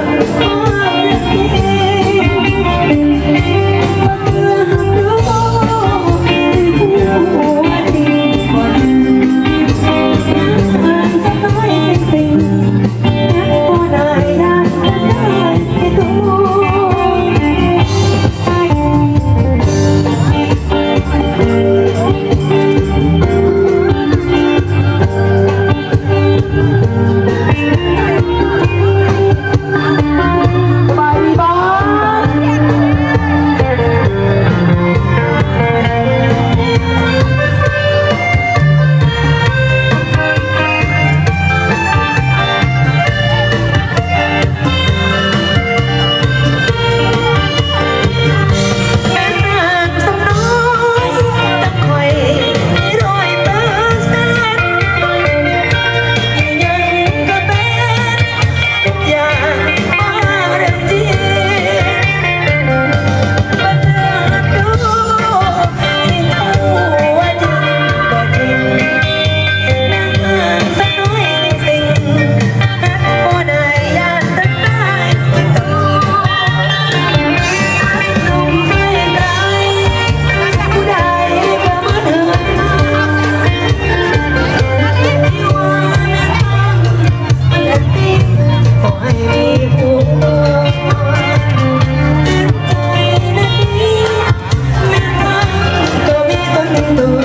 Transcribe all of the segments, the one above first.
Thank you. mundo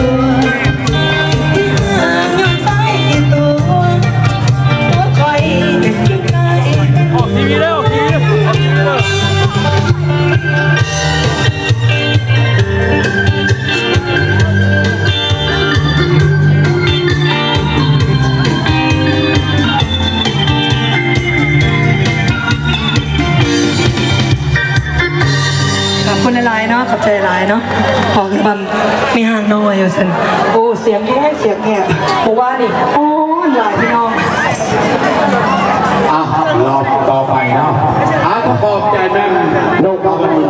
เนาะออกบัมมีห่างน้อยอยู่สันโอ้เสียงแห้งเสียงแหบบอกว่านี่โอ้หลายพี่น้องอะรอบต่อไปเนาะอะขอบใจแม่นกมณี